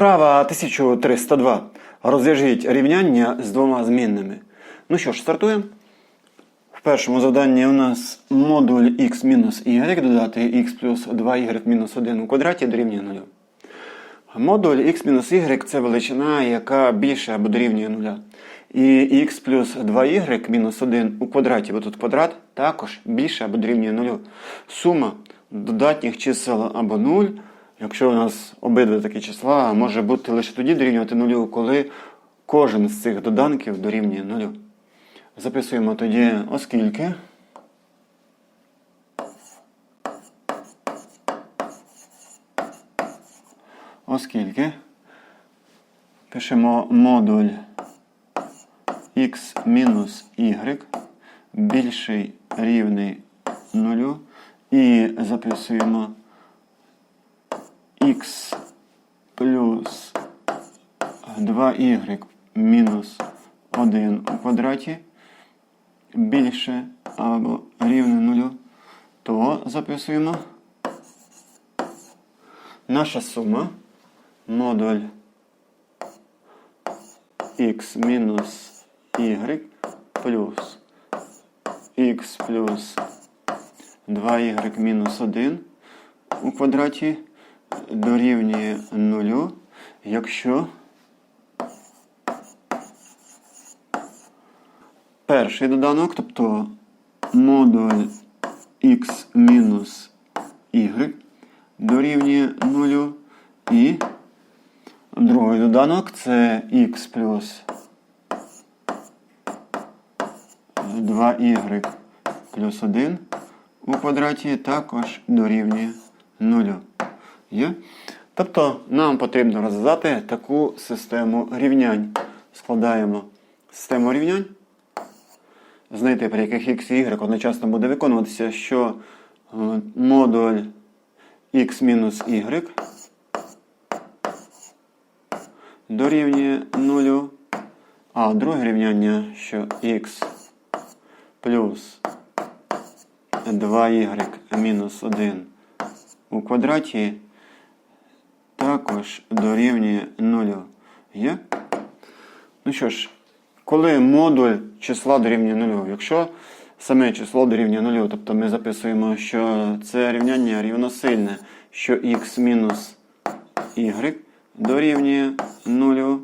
Вправа 1302. Розв'яжіть рівняння з двома змінними. Ну що ж, стартуємо. В першому завданні у нас модуль x мінус y додати x плюс 2y мінус 1 у квадраті дорівнює 0. Модуль x мінус y це величина, яка більше або дорівнює 0. І x плюс 2y мінус 1 у квадраті, бо тут квадрат, також більше або дорівнює 0. Сума додатніх чисел або 0, якщо у нас обидва такі числа, може бути лише тоді дорівнювати 0, коли кожен з цих доданків дорівнює 0. Записуємо тоді, оскільки. Оскільки пишемо модуль x мінус y більший рівний 0 і записуємо x плюс 2y мінус 1 у квадраті більше або рівне 0, то записуємо. Наша сума модуль x мінус y плюс x плюс 2y мінус 1 у квадраті дорівнює 0, якщо перший доданок, тобто модуль x мінус y дорівнює 0 і другий доданок це x плюс 2y плюс 1 у квадраті також дорівнює 0. Є? Тобто нам потрібно розв'язати таку систему рівнянь. Складаємо систему рівнянь знайти, при яких x і y одночасно буде виконуватися, що е, модуль x мінус y дорівнює 0, а друге рівняння, що x плюс 2y мінус 1 у квадраті також дорівнює 0. Є? Ну що ж, коли модуль числа дорівнює 0, якщо саме число дорівнює 0, тобто ми записуємо, що це рівняння рівносильне, що x мінус y дорівнює 0.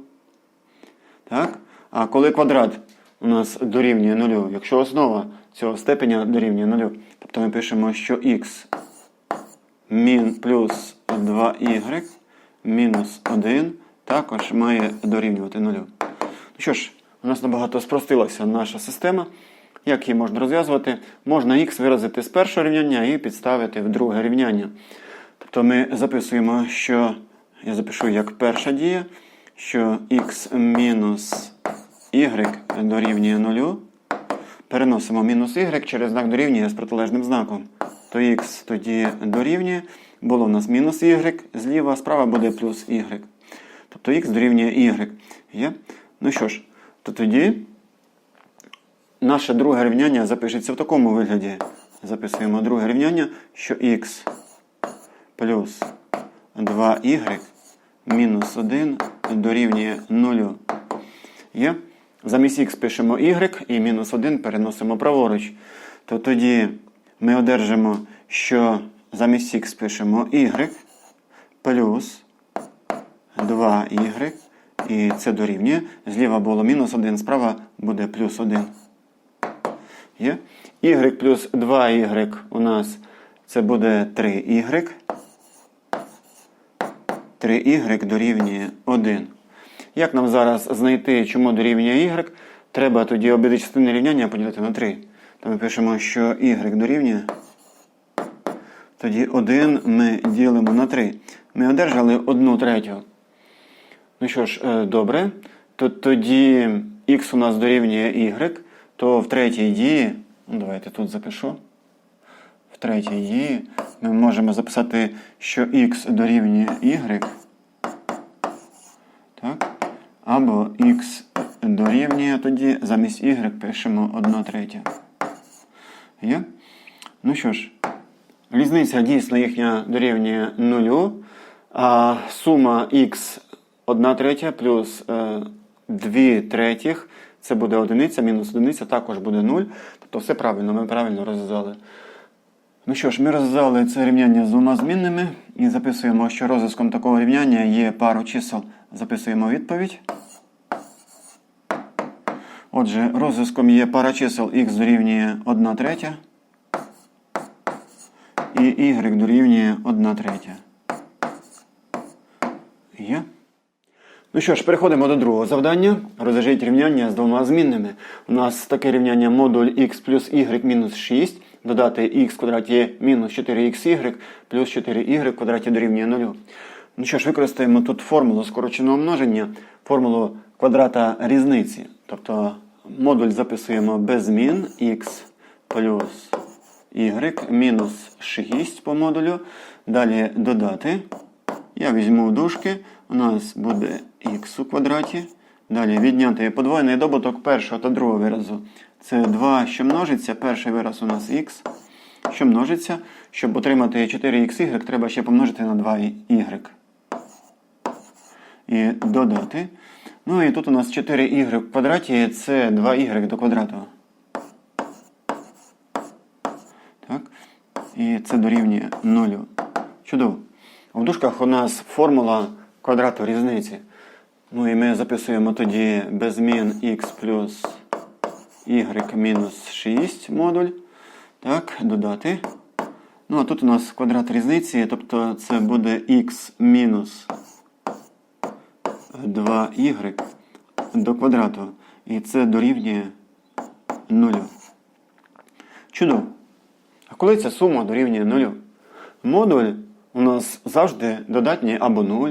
Так? А коли квадрат у нас дорівнює 0, якщо основа цього степеня дорівнює 0, тобто ми пишемо, що мін плюс 2y мінус 1 також має дорівнювати 0. Ну що ж, у нас набагато спростилася наша система. Як її можна розв'язувати? Можна х виразити з першого рівняння і підставити в друге рівняння. Тобто ми записуємо, що я запишу як перша дія, що x мінус y дорівнює 0. Переносимо мінус y через знак дорівнює з протилежним знаком. То х тоді дорівнює. Було в нас мінус y, зліва, справа буде плюс y. Тобто х дорівнює y. Є? Ну що ж, то тоді наше друге рівняння запишеться в такому вигляді. Записуємо друге рівняння, що х плюс 2y мінус 1 дорівнює 0. Є? Замість х пишемо y і мінус 1 переносимо праворуч. То тоді ми одержимо, що замість х пишемо y плюс 2y. І це дорівнює. Зліва було мінус 1, справа буде плюс 1. Є? y плюс 2y у нас це буде 3y. 3y дорівнює 1. Як нам зараз знайти, чому дорівнює y? Треба тоді обидві частини рівняння поділити на 3. То ми пишемо, що y дорівнює. Тоді 1 ми ділимо на 3. Ми одержали 1 третю. Ну що ж, е, добре. То тоді x у нас дорівнює y, то в третій дії, ну давайте тут запишу. В третій дії ми можемо записати, що x дорівнює y. Так? Або x дорівнює тоді, замість y пишемо 1 третя. Є? Ну що ж, різниця дійсно їхня дорівнює 0, а сума x 1 третя плюс е, 2 третіх, це буде одиниця, мінус одиниця, також буде 0. Тобто все правильно, ми правильно розв'язали. Ну що ж, ми розв'язали це рівняння з двома змінними і записуємо, що розв'язком такого рівняння є пару чисел. Записуємо відповідь. Отже, розв'язком є пара чисел х дорівнює 1 третя і y дорівнює 1 третя. Є. Ну що ж, переходимо до другого завдання. Розв'яжіть рівняння з двома змінними. У нас таке рівняння модуль x плюс y мінус 6. Додати x в квадраті мінус 4xy плюс 4y в квадраті дорівнює 0. Ну що ж, використаємо тут формулу скороченого множення, формулу квадрата різниці. Тобто модуль записуємо без змін x плюс y мінус 6 по модулю. Далі додати. Я візьму дужки, у нас буде х у квадраті. Далі відняти подвоєний добуток першого та другого виразу. Це 2, що множиться. Перший вираз у нас х, що множиться. Щоб отримати 4xy, треба ще помножити на 2y. І додати. Ну і тут у нас 4y в квадраті це 2y до квадрату. Так. І це дорівнює 0. Чудово. В дужках у нас формула квадрату різниці. Ну і ми записуємо тоді без змін x плюс y мінус 6 модуль. Так, додати. Ну, а тут у нас квадрат різниці, тобто це буде x мінус 2y до квадрату. І це дорівнює 0. Чудово. А коли ця сума дорівнює 0? Модуль у нас завжди додатній або 0.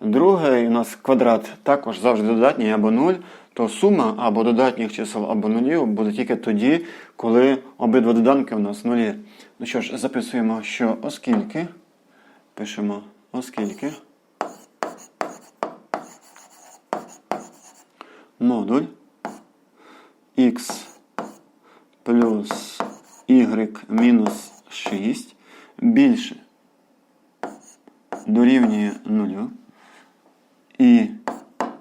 Другий у нас квадрат також завжди додатній або 0. То сума або додатніх чисел, або нулів буде тільки тоді, коли обидва доданки у нас нулі. Ну що ж, записуємо, що оскільки. Пишемо оскільки. Модуль x плюс y мінус 6 більше дорівнює 0. І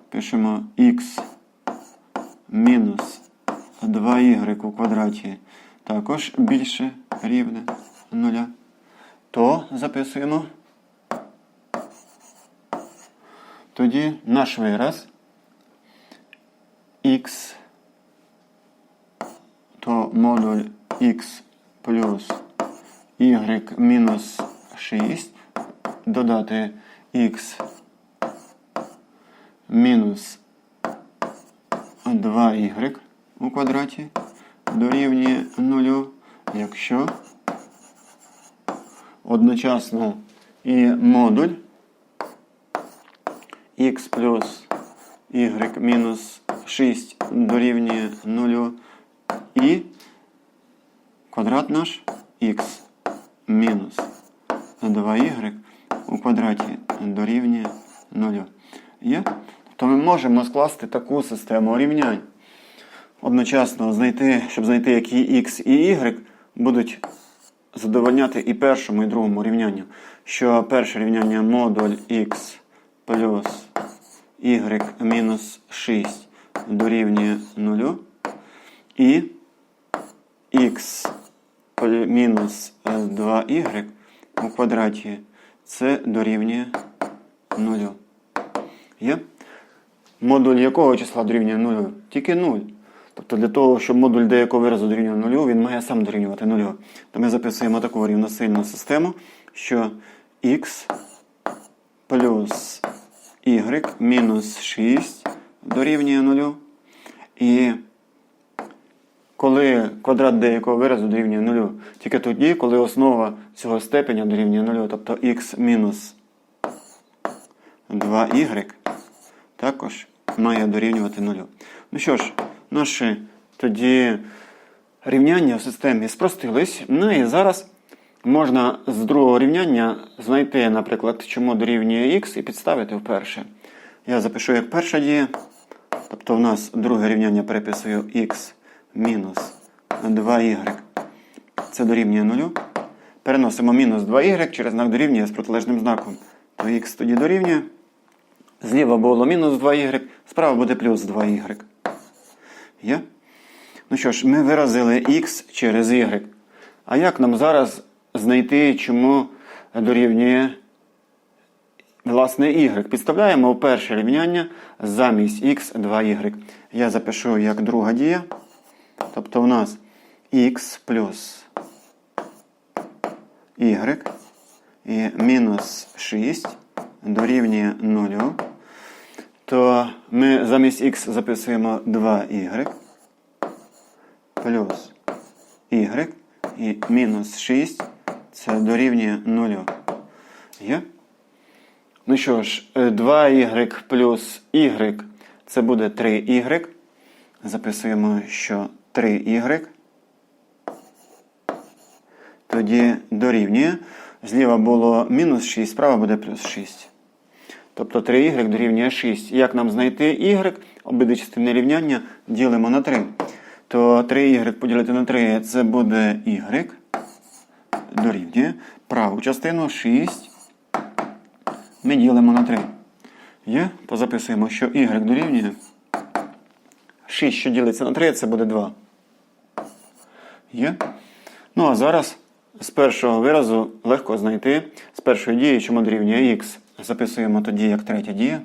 пишемо x мінус 2y у квадраті також більше рівне 0. То записуємо. Тоді наш вираз x, то модуль x плюс y мінус 6 додати x мінус 2y у квадраті дорівнює 0, якщо одночасно і модуль x плюс y мінус 6 дорівнює 0 і квадрат наш x мінус 2y у квадраті дорівнює 0. Є? То ми можемо скласти таку систему рівнянь. Одночасно знайти, щоб знайти, які x і y будуть задовольняти і першому, і другому рівнянню. Що перше рівняння модуль x плюс y мінус 6 дорівнює 0. І x мінус 2y у квадраті це дорівнює 0. Є? Модуль якого числа дорівнює 0? Тільки 0. Тобто для того, щоб модуль деякого виразу дорівнює 0, він має сам дорівнювати 0. То ми записуємо таку рівносильну систему, що x плюс y мінус 6 дорівнює 0. І коли квадрат деякого виразу дорівнює 0, тільки тоді, коли основа цього степеня дорівнює 0, тобто x мінус 2y також має дорівнювати 0. Ну що ж, наші тоді рівняння в системі спростились. Ну і зараз можна з другого рівняння знайти, наприклад, чому дорівнює x і підставити вперше. Я запишу як перша дія. Тобто в нас друге рівняння переписую x мінус 2y. Це дорівнює 0. Переносимо мінус 2y через знак дорівнює з протилежним знаком. То х тоді дорівнює Зліва було мінус 2y, справа буде плюс 2y. Є? Ну що ж, ми виразили x через y. А як нам зараз знайти, чому дорівнює власне y? Підставляємо в перше рівняння замість x 2y. Я запишу як друга дія. Тобто у нас x плюс y і мінус 6 дорівнює 0. То ми замість x записуємо 2y плюс y і мінус 6 це дорівнює 0. Є? Ну що ж, 2y плюс y це буде 3y. Записуємо, що 3y. Тоді дорівнює. Зліва було мінус 6, справа буде плюс 6. Тобто 3y дорівнює 6. Як нам знайти y? Обидві частини рівняння ділимо на 3. То 3y поділити на 3 це буде y. Дорівнює. Праву частину 6. Ми ділимо на 3. Є? Позаписуємо, що y дорівнює. 6, що ділиться на 3, це буде 2. Є? Ну а зараз з першого виразу легко знайти з першої дії, чому дорівнює х. Записуємо тоді як третя дія.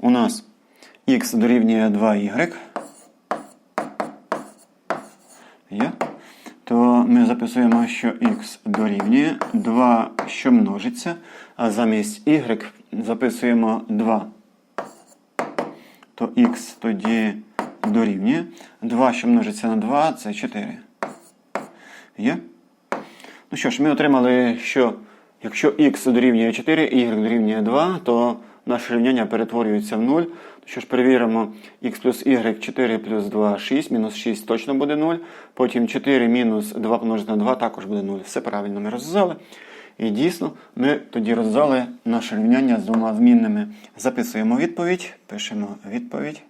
У нас х дорівнює 2y. Є? То ми записуємо, що х дорівнює 2, що множиться, а замість y записуємо 2. То х тоді дорівнює. 2, що множиться на 2, це 4. Є? Ну що ж, ми отримали, що якщо х дорівнює 4, y дорівнює 2, то наше рівняння перетворюється в 0. Ну що ж, перевіримо x плюс y 4 плюс 2 6, мінус 6 точно буде 0. Потім 4 мінус 2 помножити на 2 також буде 0. Все правильно ми розв'язали. І дійсно, ми тоді розв'язали наше рівняння з двома змінними. Записуємо відповідь, пишемо відповідь.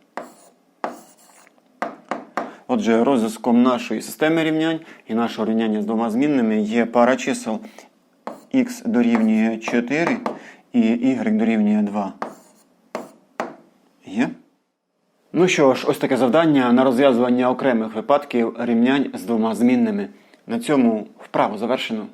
Отже, розв'язком нашої системи рівнянь і нашого рівняння з двома змінними є пара чисел х дорівнює 4 і y дорівнює 2. Є? Ну що ж, ось таке завдання на розв'язування окремих випадків рівнянь з двома змінними. На цьому вправу завершено.